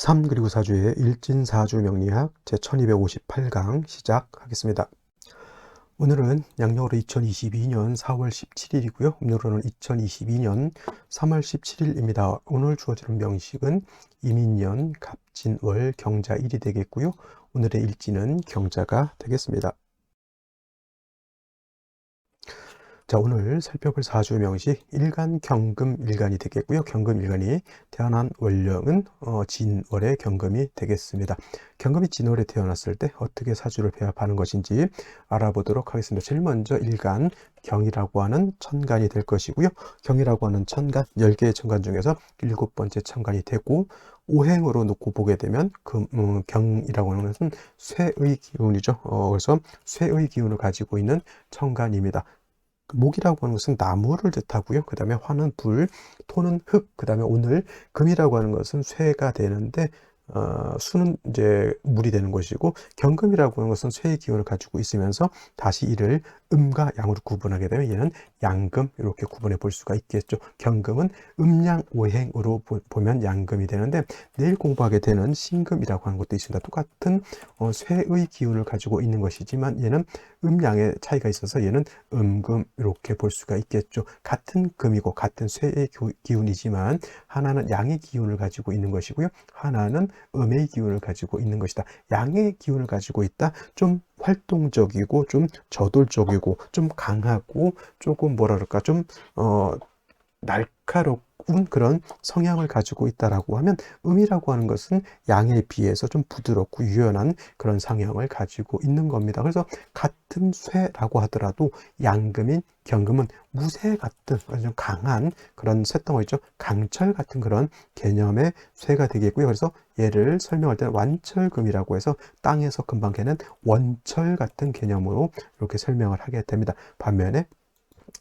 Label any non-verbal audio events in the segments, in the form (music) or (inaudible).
3 그리고 4주의 일진사주 명리학 제1258강 시작하겠습니다. 오늘은 양력으로 2022년 4월 17일이고요. 음력으로는 2022년 3월 17일입니다. 오늘 주어지는 명식은 이민년 갑진월 경자 1이 되겠고요. 오늘의 일지는 경자가 되겠습니다. 자, 오늘 살펴볼 사주 명식 일간 경금 일간이 되겠고요. 경금 일간이 태어난 월령은 어, 진월의 경금이 되겠습니다. 경금이 진월에 태어났을 때 어떻게 사주를 배합하는 것인지 알아보도록 하겠습니다. 제일 먼저 일간 경이라고 하는 천간이 될 것이고요. 경이라고 하는 천간 10개의 천간 중에서 일곱 번째 천간이 되고 오행으로 놓고 보게 되면 그 음, 경이라고 하는 것은 쇠의 기운이죠. 어, 그래서 쇠의 기운을 가지고 있는 천간입니다. 목이라고 하는 것은 나무를 뜻하고요. 그 다음에 화는 불, 토는 흙, 그 다음에 오늘 금이라고 하는 것은 쇠가 되는데 어, 수는 이제 물이 되는 것이고 경금이라고 하는 것은 쇠의 기운을 가지고 있으면서 다시 이를 음과 양으로 구분하게 되면 얘는 양금 이렇게 구분해 볼 수가 있겠죠. 경금은 음양 오행으로 보면 양금이 되는데 내일 공부하게 되는 신금이라고 하는 것도 있습니다. 똑같은 어, 쇠의 기운을 가지고 있는 것이지만 얘는 음양의 차이가 있어서 얘는 음금 이렇게 볼 수가 있겠죠. 같은 금이고 같은 쇠의 기운이지만 하나는 양의 기운을 가지고 있는 것이고요. 하나는 음의 기운을 가지고 있는 것이다. 양의 기운을 가지고 있다. 좀 활동적이고 좀 저돌적이고 좀 강하고 조금 뭐라 그럴까? 좀 어 날카롭 그런 성향을 가지고 있다라고 하면 음이라고 하는 것은 양에 비해서 좀 부드럽고 유연한 그런 성향을 가지고 있는 겁니다. 그래서 같은 쇠라고 하더라도 양금인 경금은 무쇠 같은 좀 강한 그런 쇳덩어리죠. 강철 같은 그런 개념의 쇠가 되겠고요. 그래서 얘를 설명할 때는 완철금이라고 해서 땅에서 금방 캐는 원철 같은 개념으로 이렇게 설명을 하게 됩니다. 반면에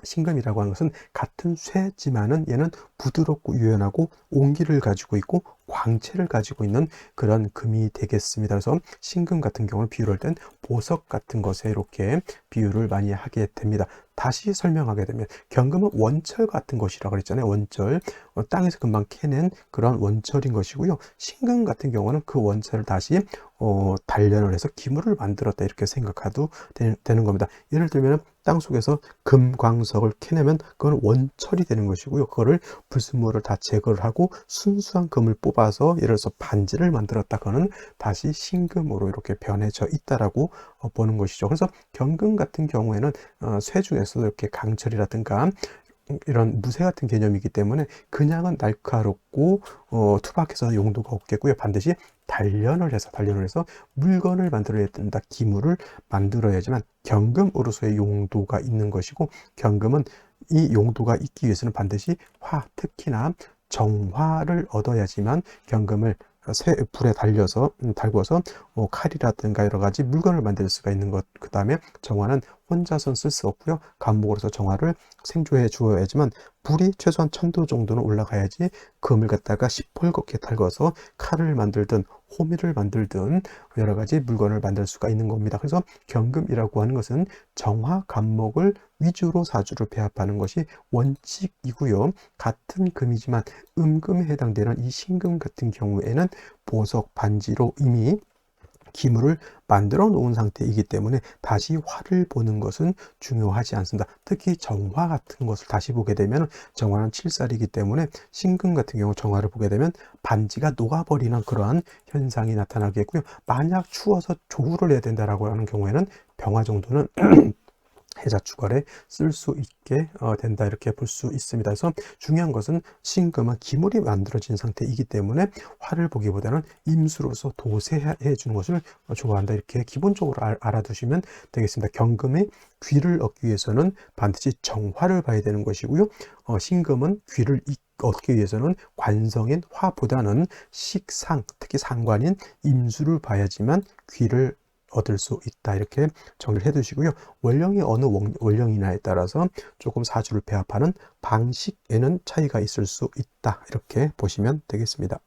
신금이라고 하는 것은 같은 쇠지만은 얘는 부드럽고 유연하고 온기를 가지고 있고 광채를 가지고 있는 그런 금이 되겠습니다. 그래서 신금 같은 경우는 비유를 할땐 보석 같은 것에 이렇게 비유를 많이 하게 됩니다. 다시 설명하게 되면 경금은 원철 같은 것이라고 그랬잖아요. 원철 어, 땅에서 금방 캐낸 그런 원철인 것이고요. 신금 같은 경우는 그 원철을 다시 어, 단련을 해서 기물을 만들었다 이렇게 생각해도 되, 는 겁니다. 예를 들면 땅 속에서 금광석을 캐내면 그건 원철이 되는 것이고요. 그거를 불순물을 다 제거를 하고 순수한 금을 뽑아 서 예를 들어서 반지를 만들었다. 그거는 다시 신금으로 이렇게 변해져 있다라고 어, 보는 것이죠. 그래서 경금 같은 경우에는 어, 쇠 중에서 중에서도 이렇게 강철이라든가 이런 무쇠 같은 개념이기 때문에 그냥은 날카롭고 어, 투박해서 용도가 없겠고요. 반드시 단련을 해서 단련을 해서 물건을 만들어야 된다. 기물을 만들어야지만 경금으로서의 용도가 있는 것이고 경금은 이 용도가 있기 위해서는 반드시 화 특히나 정화를 얻어야지만 경금을 새 불에 달려서 음, 달궈서 뭐 칼이라든가 여러 가지 물건을 만들 수가 있는 것. 그 다음에 정화는 혼자선 쓸 수 없고요. 감목으로서 정화를 생조해 주어야지만 불이 최소한 천도 정도는 올라가야지 금을 갖다가 시뻘겋게 달궈서 칼을 만들든 호미를 만들든 여러 가지 물건을 만들 수가 있는 겁니다. 그래서 경금이라고 하는 것은 정화 감목을 위주로 사주를 배합하는 것이 원칙이고요. 같은 금이지만 음금에 해당되는 이 신금 같은 경우에는 보석 반지로 이미 기물을 만들어 놓은 상태이기 때문에 다시 화를 보는 것은 중요하지 않습니다. 특히 정화 같은 것을 다시 보게 되면 정화는 칠살이기 때문에 신금 같은 경우 정화를 보게 되면 반지가 녹아버리는 그러한 현상이 나타나겠고요. 만약 추워서 조우를 해야 된다라고 하는 경우에는 병화 정도는 (clears throat) 해자축월에 쓸수 있게 어, 된다 이렇게 볼 수 있습니다. 그래서 중요한 것은 신금은 기물이 만들어진 상태이기 때문에 화를 보기보다는 임수로서 도세해 주는 것을 좋아한다 이렇게 기본적으로 알아두시면 되겠습니다. 경금의 귀를 얻기 위해서는 반드시 정화를 봐야 되는 것이고요. 어, 신금은 귀를 얻기 위해서는 관성인 화보다는 식상, 특히 상관인 임수를 봐야지만 귀를 얻을 수 있다. 이렇게 정리를 해 두시고요. 원령이 어느 원령이냐에 따라서 조금 사주를 배합하는 방식에는 차이가 있을 수 있다. 이렇게 보시면 되겠습니다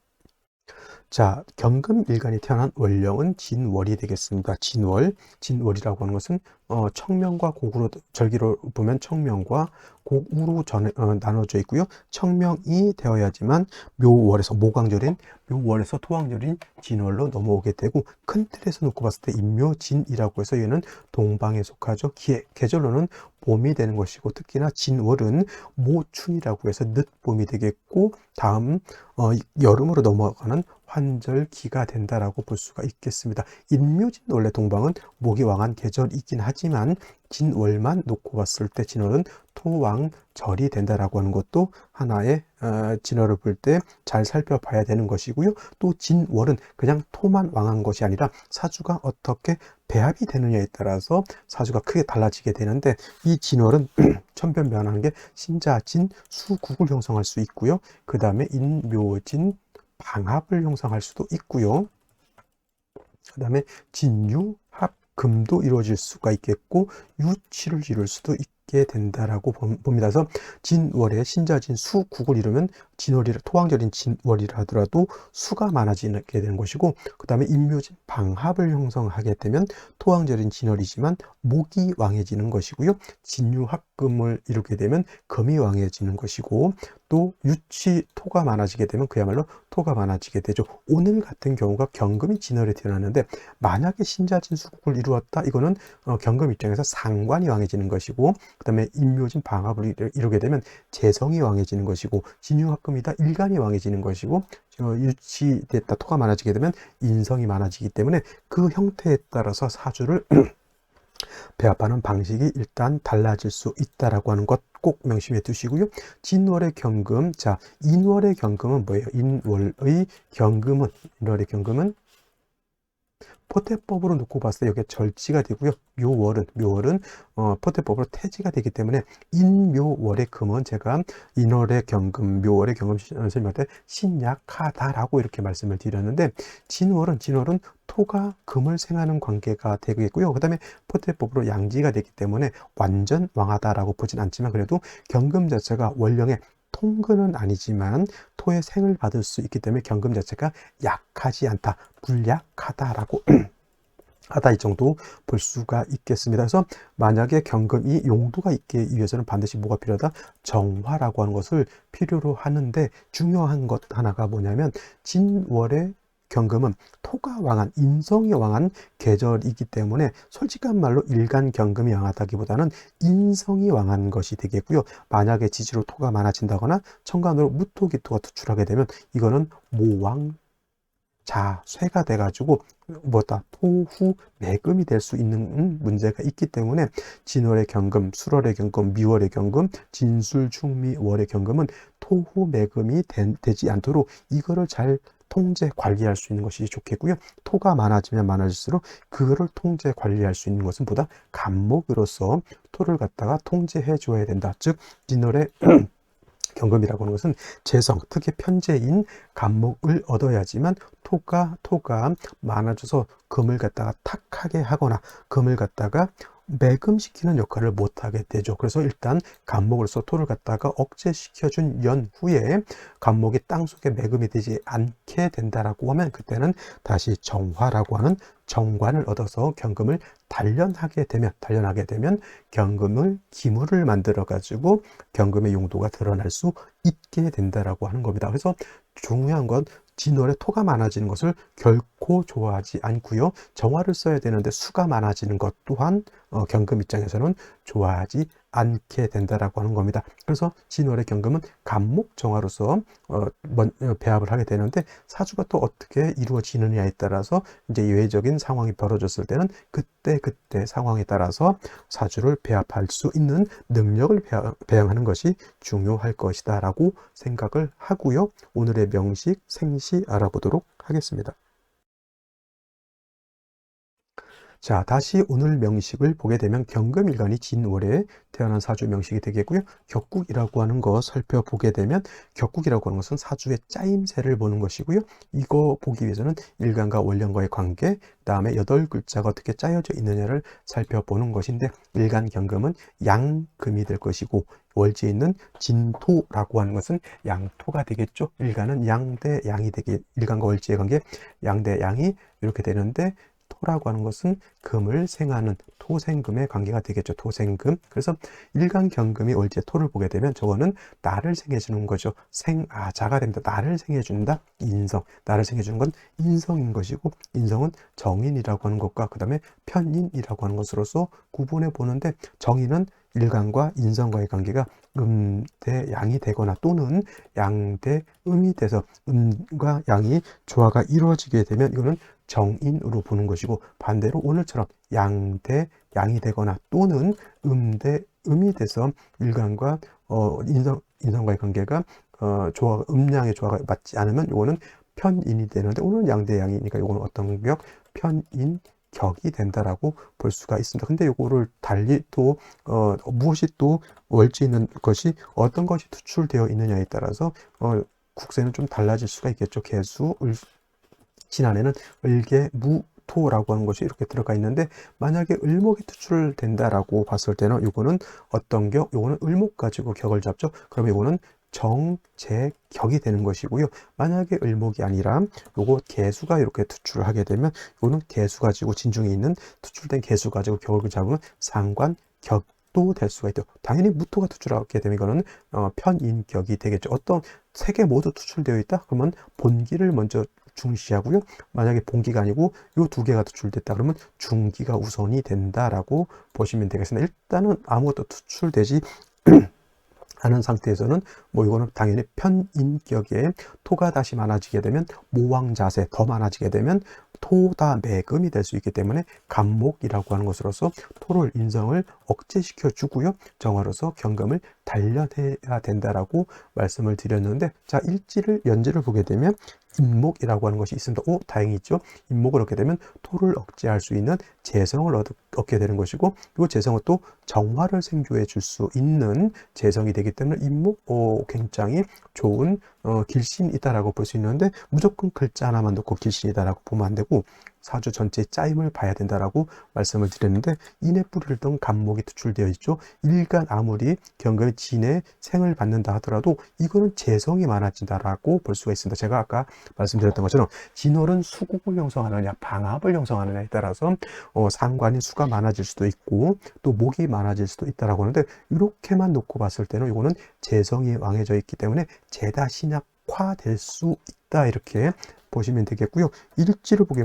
자, 경금일간이 태어난 월령은 진월이 되겠습니다. 진월, 진월이라고 하는 것은 어, 청명과 곡으로 절기로 보면 청명과 곡으로 전, 어, 나눠져 있고요. 청명이 되어야지만 묘월에서 모광절인 묘월에서 토왕절인 진월로 넘어오게 되고 큰 틀에서 놓고 봤을 때 임묘진이라고 해서 얘는 동방에 속하죠. 기, 계절로는 봄이 되는 것이고 특히나 진월은 모춘이라고 해서 늦 봄이 되겠고 다음 어, 여름으로 넘어가는 환절기가 된다라고 볼 수가 있겠습니다. 인묘진 원래 동방은 목이 왕한 계절이긴 하지만 진월만 놓고 봤을 때 진월은 토왕절이 된다라고 하는 것도 하나의 어, 진월을 볼 때 잘 살펴봐야 되는 것이고요. 또 진월은 그냥 토만 왕한 것이 아니라 사주가 어떻게 배합이 되느냐에 따라서 사주가 크게 달라지게 되는데 이 진월은 (clears throat) 천변변하는 게 신자진 수국을 형성할 수 있고요. 그 다음에 인묘진 방합을 형성할 수도 있고요. 그 다음에 진유, 합, 금도 이루어질 수가 있겠고 유치를 이룰 수도 있게 된다라고 봅니다. 그래서 진월에 신자진 수 국을 이루면 진월이 토왕절인 진월이라 하더라도 수가 많아지게 되는 것이고 그 다음에 인묘진 방합을 형성하게 되면 토왕절인 진월이지만 목이 왕해지는 것이고요. 진유합 금을 이루게 되면 금이 왕해지는 것이고 또 유치 토가 많아지게 되면 그야말로 토가 많아지게 되죠. 오늘 같은 경우가 경금이 진월에 태어났는데 만약에 신자진 수국을 이루었다 이거는 어, 경금 입장에서 상관이 왕해지는 것이고 그 다음에 인묘진 방합을 이루게 되면 재성이 왕해지는 것이고 진유합금이다 일간이 왕해지는 것이고 어, 유치됐다 토가 많아지게 되면 인성이 많아지기 때문에 그 형태에 따라서 사주를 (clears throat) 배합하는 방식이 일단 달라질 수 있다라고 하는 것 꼭 명심해 두시고요. 진월의 경금, 자 인월의 경금은 뭐예요? 인월의 경금은 인월의 경금은 포태법으로 놓고 봤을 때 여기에 절지가 되고요. 묘월은 묘월은 어, 포태법으로 태지가 되기 때문에 인묘월의 금은 제가 인월의 경금, 묘월의 경금 설명할 때 신약하다라고 이렇게 말씀을 드렸는데 진월은 진월은 토가 금을 생하는 관계가 되겠고요. 그 다음에 포태법으로 양지가 되기 때문에 완전 왕하다라고 보진 않지만 그래도 경금 자체가 원령의 통근은 아니지만 토의 생을 받을 수 있기 때문에 경금 자체가 약하지 않다, 불약하다라고 (clears throat) 하다 이 정도 볼 수가 있겠습니다. 그래서 만약에 경금이 용도가 있기 위해서는 반드시 뭐가 필요하다? 정화라고 하는 것을 필요로 하는데 중요한 것 하나가 뭐냐면 진월의 경금은 토가 왕한 인성이 왕한 계절이기 때문에 솔직한 말로 일간 경금이 왕하다기보다는 인성이 왕한 것이 되겠고요. 만약에 지지로 토가 많아진다거나 천간으로 무토기토가 투출하게 되면 이거는 모왕 자, 쇠가 돼가지고 뭐다 토후 매금이 될 수 있는 문제가 있기 때문에 진월의 경금, 수월의 경금, 미월의 경금, 진술, 충미, 월의 경금은 토후 매금이 되, 지 않도록 이거를 잘 통제 관리할 수 있는 것이 좋겠고요. 토가 많아지면 많아질수록 그거를 통제 관리할 수 있는 것은 보다 간목으로서 토를 갖다가 통제해 줘야 된다. 즉 진월의 (clears throat) 경금이라고 하는 것은 재성, 특히 편재인 간목을 얻어야지만 토가 토가 많아져서 금을 갖다가 탁하게 하거나 금을 갖다가 매금시키는 역할을 못하게 되죠. 그래서 일단 간목으로서 토를 갖다가 억제시켜준 연후에 간목이 땅속에 매금이 되지 않게 된다라고 하면 그때는 다시 정화라고 하는 정관을 얻어서 경금을 단련하게 되면 단련하게 되면 경금을 기물을 만들어 가지고 경금의 용도가 드러날 수 있게 된다라고 하는 겁니다. 그래서 중요한 건 진월에 토가 많아지는 것을 결코 좋아하지 않고요. 정화를 써야 되는데 수가 많아지는 것 또한 어, 경금 입장에서는 좋아하지 않게 된다라고 하는 겁니다. 그래서 진월의 경금은 간목 정화로서 어, 어, 배합을 하게 되는데 사주가 또 어떻게 이루어지느냐에 따라서 이제 예외적인 상황이 벌어졌을 때는 그때 그때 상황에 따라서 사주를 배합할 수 있는 능력을 배양하는 것이 중요할 것이다라고 생각을 하고요. 오늘의 명식 생시 알아보도록 하겠습니다. 자, 다시 오늘 명식을 보게 되면 경금일간이 진월에 태어난 사주 명식이 되겠고요. 격국이라고 하는 거 살펴보게 되면 격국이라고 하는 것은 사주의 짜임새를 보는 것이고요. 이거 보기 위해서는 일간과 원령과의 관계, 그다음에 여덟 글자가 어떻게 짜여져 있느냐를 살펴보는 것인데 일간 경금은 양금이 될 것이고 월지에 있는 진토라고 하는 것은 양토가 되겠죠. 일간은 양대 양이 되게 일간과 월지의 관계 양대 양이 이렇게 되는데 토라고 하는 것은 금을 생하는 토생금의 관계가 되겠죠. 토생금. 그래서 일간경금이 월제 토를 보게 되면 저거는 나를 생해주는 거죠. 생아자가 됩니다. 나를 생해준다. 인성. 나를 생해주는 건 인성인 것이고 인성은 정인이라고 하는 것과 그 다음에 편인이라고 하는 것으로서 구분해 보는데 정인은 일간과 인성과의 관계가 음 대 양이 되거나 또는 양 대 음이 돼서 음과 양이 조화가 이루어지게 되면 이거는 정인으로 보는 것이고 반대로 오늘처럼 양 대 양이 되거나 또는 음 대 음이 돼서 일간과 어, 인성 인성과의 관계가 어, 조화 음양의 조화가 맞지 않으면 이거는 편인이 되는데 오늘은 양대 양이니까 이거는 어떤 격? 편인 격이 된다라고 볼 수가 있습니다. 근데 이거를 달리 또 어, 무엇이 또 월지 있는 것이 어떤 것이 투출되어 있느냐에 따라서 어, 국세는 좀 달라질 수가 있겠죠. 개수, 을, 지난해는 을계, 무, 토라고 하는 것이 이렇게 들어가 있는데 만약에 을목이 투출된다라고 봤을 때는 이거는 어떤 격? 이거는 을목 가지고 격을 잡죠. 그러면 이거는 정제격이 되는 것이고요. 만약에 을목이 아니라 요거 개수가 이렇게 투출을 하게 되면 요거는 개수 가지고 진중에 있는 투출된 개수 가지고 격을 잡으면 상관격 도될 수가 있죠. 당연히 무토가 투출하게 되면 이거는 어, 편인격이 되겠죠. 어떤 세 개 모두 투출되어 있다? 그러면 본기를 먼저 중시하고요. 만약에 본기가 아니고 이두 개가 투출됐다 그러면 중기가 우선이 된다라고 보시면 되겠습니다. 일단은 아무것도 투출되지 하는 상태에서는 뭐 이거는 당연히 편인격에 토가 다시 많아지게 되면 모왕 자세 더 많아지게 되면 토다 매금이 될 수 있기 때문에 간목이라고 하는 것으로서 토를 인성을 억제시켜 주고요. 정화로서 경금을 단련해야 된다라고 말씀을 드렸는데 자 일지를 연지를 보게 되면 인목이라고 하는 것이 있습니다. 오, 다행이죠. 인목을 얻게 되면 토를 억제할 수 있는 재성을 얻, 얻게 되는 것이고, 이 재성은 또 정화를 생조해 줄 수 있는 재성이 되기 때문에 인목, 오, 굉장히 좋은 어, 길신이다라고 볼 수 있는데, 무조건 글자 하나만 놓고 길신이다라고 보면 안 되고, 사주 전체의 짜임을 봐야 된다라고 말씀을 드렸는데 인의 뿌리를 던 간목이 투출되어 있죠. 일간 아무리 경금의 진의 생을 받는다 하더라도 이거는 재성이 많아진다라고 볼 수가 있습니다. 제가 아까 말씀드렸던 것처럼 진월은 수국을 형성하느냐 방합을 형성하느냐에 따라서 어, 상관이 수가 많아질 수도 있고 또 목이 많아질 수도 있다라고 하는데 이렇게만 놓고 봤을 때는 이거는 재성이 왕해져 있기 때문에 재다 신약화 될 수 있다 이렇게 보시면 되겠고요. 일지를 보게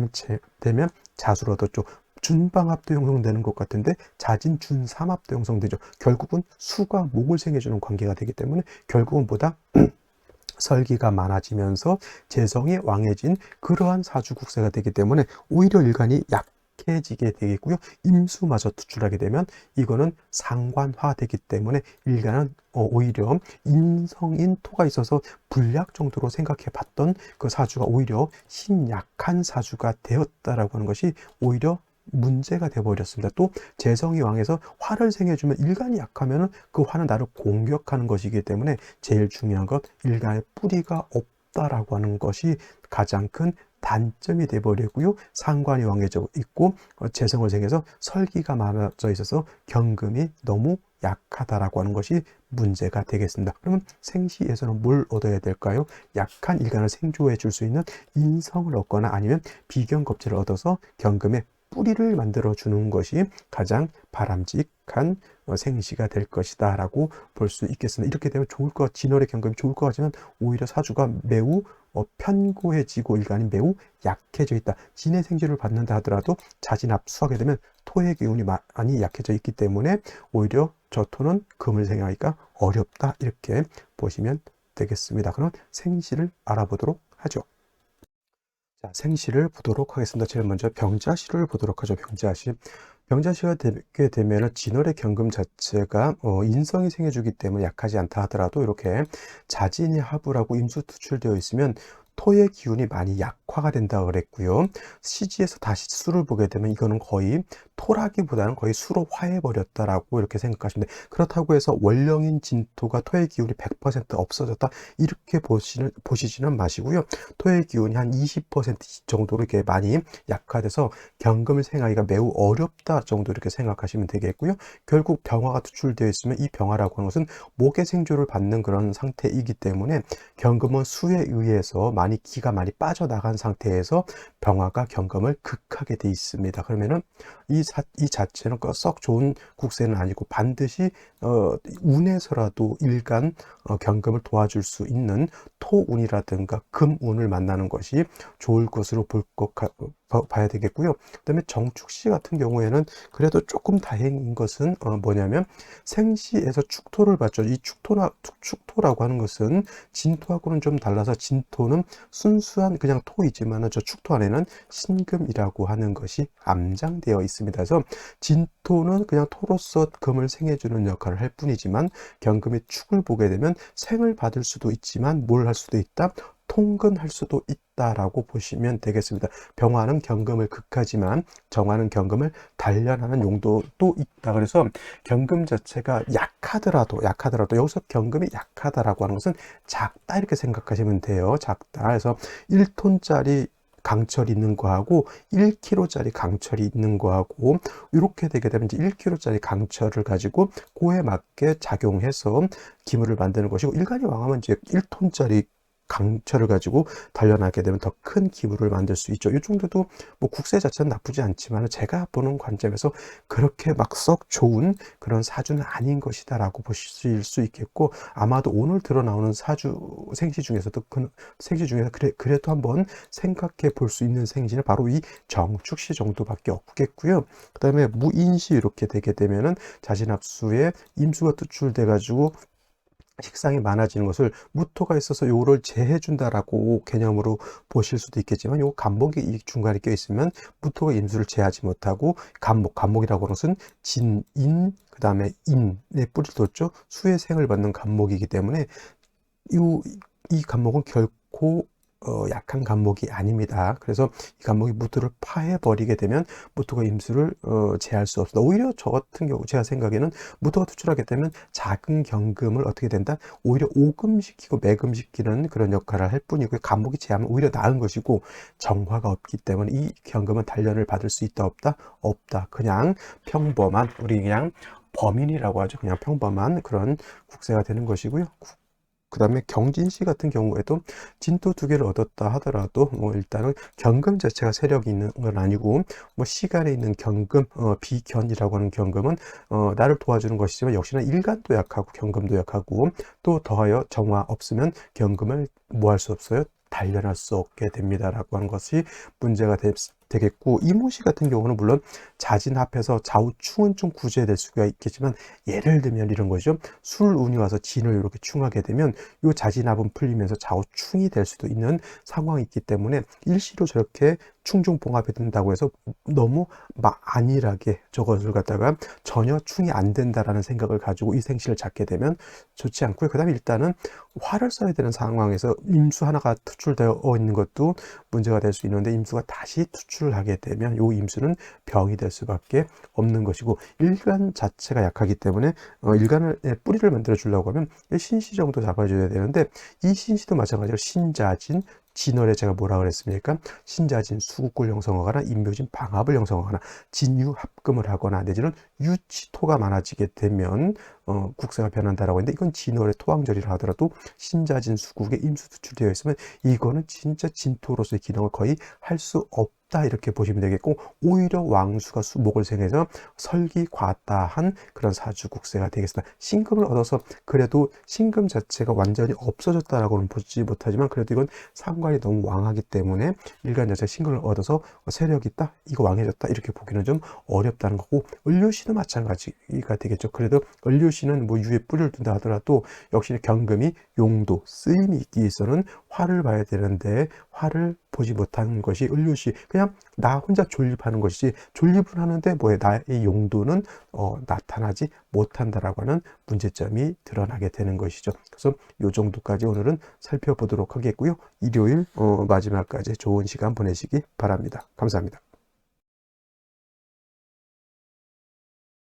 되면 자수를 얻었죠. 준방합도 형성되는 것 같은데 자진 준삼합도 형성되죠. 결국은 수가 목을 생해주는 관계가 되기 때문에 결국은 보다 (clears throat) 설기가 많아지면서 재성이 왕해진 그러한 사주국세가 되기 때문에 오히려 일간이 약 약해지게 되겠고요. 임수마저 투출하게 되면 이거는 상관화되기 때문에 일간은 어, 오히려 인성인 토가 있어서 불약 정도로 생각해 봤던 그 사주가 오히려 신약한 사주가 되었다라고 하는 것이 오히려 문제가 되어버렸습니다. 또 재성이 왕에서 화를 생해주면 일간이 약하면 그 화는 나를 공격하는 것이기 때문에 제일 중요한 것 일간의 뿌리가 없다라고 하는 것이 가장 큰 단점이 돼버리고요. 상관이 왕해져 있고 어, 재성을 생해서 설기가 많아져 있어서 경금이 너무 약하다라고 하는 것이 문제가 되겠습니다. 그러면 생시에서는 뭘 얻어야 될까요? 약한 일간을 생조해 줄 수 있는 인성을 얻거나 아니면 비경겁제를 얻어서 경금의 뿌리를 만들어 주는 것이 가장 바람직한 어, 생시가 될 것이다 라고 볼 수 있겠습니다. 이렇게 되면 좋을 것, 진월의 경금이 좋을 것 같지만 오히려 사주가 매우 어, 편고해지고 일간이 매우 약해져 있다. 진의 생지를 받는다 하더라도 자진압수하게 되면 토의 기운이 많이 약해져 있기 때문에 오히려 저 토는 금을 생하기가 어렵다. 이렇게 보시면 되겠습니다. 그럼 생시를 알아보도록 하죠. 자, 생시를 보도록 하겠습니다. 제일 먼저 병자시를 보도록 하죠. 병자시. 병자시가 되게 되면 진월의 경금 자체가 어, 인성이 생겨주기 때문에 약하지 않다 하더라도 이렇게 자진이 하부라고 임수 투출되어 있으면 토의 기운이 많이 약화 약화가 된다 그랬고요. 시지에서 다시 수를 보게 되면 이거는 거의 토라기보다는 거의 수로 화해버렸다라고 이렇게 생각하시면 돼요. 그렇다고 해서 원령인 진토가 토의 기운이 100% 없어졌다 이렇게 보시는, 보시지는 마시고요. 토의 기운이 한 20% 정도로 이렇게 많이 약화돼서 경금을 생하기가 매우 어렵다 정도 이렇게 생각하시면 되겠고요. 결국 병화가 투출되어 있으면 이 병화라고 하는 것은 목의 생조를 받는 그런 상태이기 때문에 경금은 수에 의해서 많이 기가 많이 빠져나간 상태에서 병화가 경금을 극하게 돼 있습니다. 그러면은 이, 사, 이 자체는 그썩 좋은 국세는 아니고 반드시 어, 운에서라도 일간 어, 경금을 도와줄 수 있는 토운이라든가 금운을 만나는 것이 좋을 것으로 볼 것 봐야 되겠고요. 그다음에 정축시 같은 경우에는 그래도 조금 다행인 것은 어, 뭐냐면 생시에서 축토를 받죠. 이 축토나 축토라고 하는 것은 진토하고는 좀 달라서 진토는 순수한 그냥 토이지만 저 축토 안에는 신금이라고 하는 것이 암장되어 있습니다. 그래서 진토는 그냥 토로서 금을 생해주는 역할 을 할 뿐이지만 경금의 축을 보게 되면 생을 받을 수도 있지만 뭘 할 수도 있다. 통근할 수도 있다라고 보시면 되겠습니다. 병화는 경금을 극하지만 정화는 경금을 단련하는 용도도 있다. 그래서 경금 자체가 약하더라도 약하더라도 여기서 경금이 약하다라고 하는 것은 작다 이렇게 생각하시면 돼요. 작다. 그래서 1톤짜리 강철이 있는 거하고 1kg짜리 강철이 있는 거하고 이렇게 되게 되면 이제 1kg짜리 강철을 가지고 고에 맞게 작용해서 기물을 만드는 것이고 일간이 왕하면 이제 1톤짜리 강철을 가지고 단련하게 되면 더 큰 기부를 만들 수 있죠. 이 정도도 뭐 국세 자체는 나쁘지 않지만 제가 보는 관점에서 그렇게 막 썩 좋은 그런 사주는 아닌 것이다라고 보실 수 있겠고 아마도 오늘 드러 나오는 사주 생시 중에서도 그 생시 중에서 그래 그래도 한번 생각해 볼 수 있는 생시는 바로 이 정축시 정도밖에 없겠고요. 그다음에 무인시 이렇게 되게 되면은 자신합수에 임수가 투출돼 가지고 식상이 많아지는 것을 무토가 있어서 요를 제해준다라고 개념으로 보실 수도 있겠지만 요 간목이 이 중간에 껴 있으면 무토가 임수를 제하지 못하고 간목, 간목이라고 하는 것은 진인 그 다음에 인에 뿌리를 뒀죠. 수의 생을 받는 간목이기 때문에 요, 이 간목은 결코 어, 약한 간목이 아닙니다. 그래서 이 간목이 무토를 파해버리게 되면 무토가 임수를 어, 제할 수 없습니다. 오히려 저 같은 경우 제가 생각에는 무토가 투출하게 되면 작은 경금을 어떻게 된다? 오히려 오금시키고 매금시키는 그런 역할을 할 뿐이고 간목이 제하면 오히려 나은 것이고 정화가 없기 때문에 이 경금은 단련을 받을 수 있다 없다? 없다. 그냥 평범한 우리 그냥 범인이라고 하죠. 그냥 평범한 그런 국세가 되는 것이고요. 그 다음에 경진시 같은 경우에도 진토 두 개를 얻었다 하더라도 뭐 일단은 경금 자체가 세력이 있는 건 아니고 뭐 시간에 있는 경금 어, 비견이라고 하는 경금은 어, 나를 도와주는 것이지만 역시나 일간도 약하고 경금도 약하고 또 더하여 정화 없으면 경금을 뭐 할 수 없어요? 단련할 수 없게 됩니다라고 하는 것이 문제가 되, 되겠고 이모시 같은 경우는 물론 자진 합해서 좌우충은 좀 구제될 수가 있겠지만 예를 들면 이런 거죠 술 운이 와서 진을 이렇게 충하게 되면 이 자진합은 풀리면서 좌우충이 될 수도 있는 상황이 있기 때문에 일시로 저렇게 충중봉합이 된다고 해서 너무 막 안일하게 저것을 갖다가 전혀 충이 안 된다라는 생각을 가지고 이 생시를 잡게 되면 좋지 않고요. 그 다음에 일단은 화를 써야 되는 상황에서 임수 하나가 투출되어 있는 것도 문제가 될 수 있는데 임수가 다시 투출 을 하게 되면 이 임수는 병이 될 수밖에 없는 것이고 일간 자체가 약하기 때문에 어, 일간을 뿌리를 만들어 주려고 하면 신시 정도 잡아줘야 되는데 이 신시도 마찬가지로 신자진 진월에 제가 뭐라 그랬습니까? 신자진 수국골 형성하거나 인묘진 방합을 형성하거나 진유 합금을 하거나 내지는 유치토가 많아지게 되면 어, 국세가 변한다라고 했는데 이건 진월의 토왕절이라 하더라도 신자진 수국에 임수 투출되어 있으면 이거는 진짜 진토로서의 기능을 거의 할 수 없. 다 이렇게 보시면 되겠고 오히려 왕수가 수목을 생해서 설기 과다한 그런 사주국세가 되겠습니다. 신금을 얻어서 그래도 신금 자체가 완전히 없어졌다라고는 보지 못하지만 그래도 이건 상관이 너무 왕하기 때문에 일간 자체 신금을 얻어서 세력이 있다 이거 왕해졌다 이렇게 보기는 좀 어렵다는 거고 을류시도 마찬가지가 되겠죠. 그래도 을류시는 뭐 유에 뿌리를 둔다 하더라도 역시 경금이 용도 쓰임이 있기 위해서는 화를 봐야 되는데 화를 보지 못하는 것이 을류시 그냥 나 혼자 졸립하는 것이지 졸립을 하는데 뭐에 나의 용도는 어, 나타나지 못한다라고 하는 문제점이 드러나게 되는 것이죠. 그래서 요 정도까지 오늘은 살펴보도록 하겠고요. 일요일 어, 마지막까지 좋은 시간 보내시기 바랍니다. 감사합니다.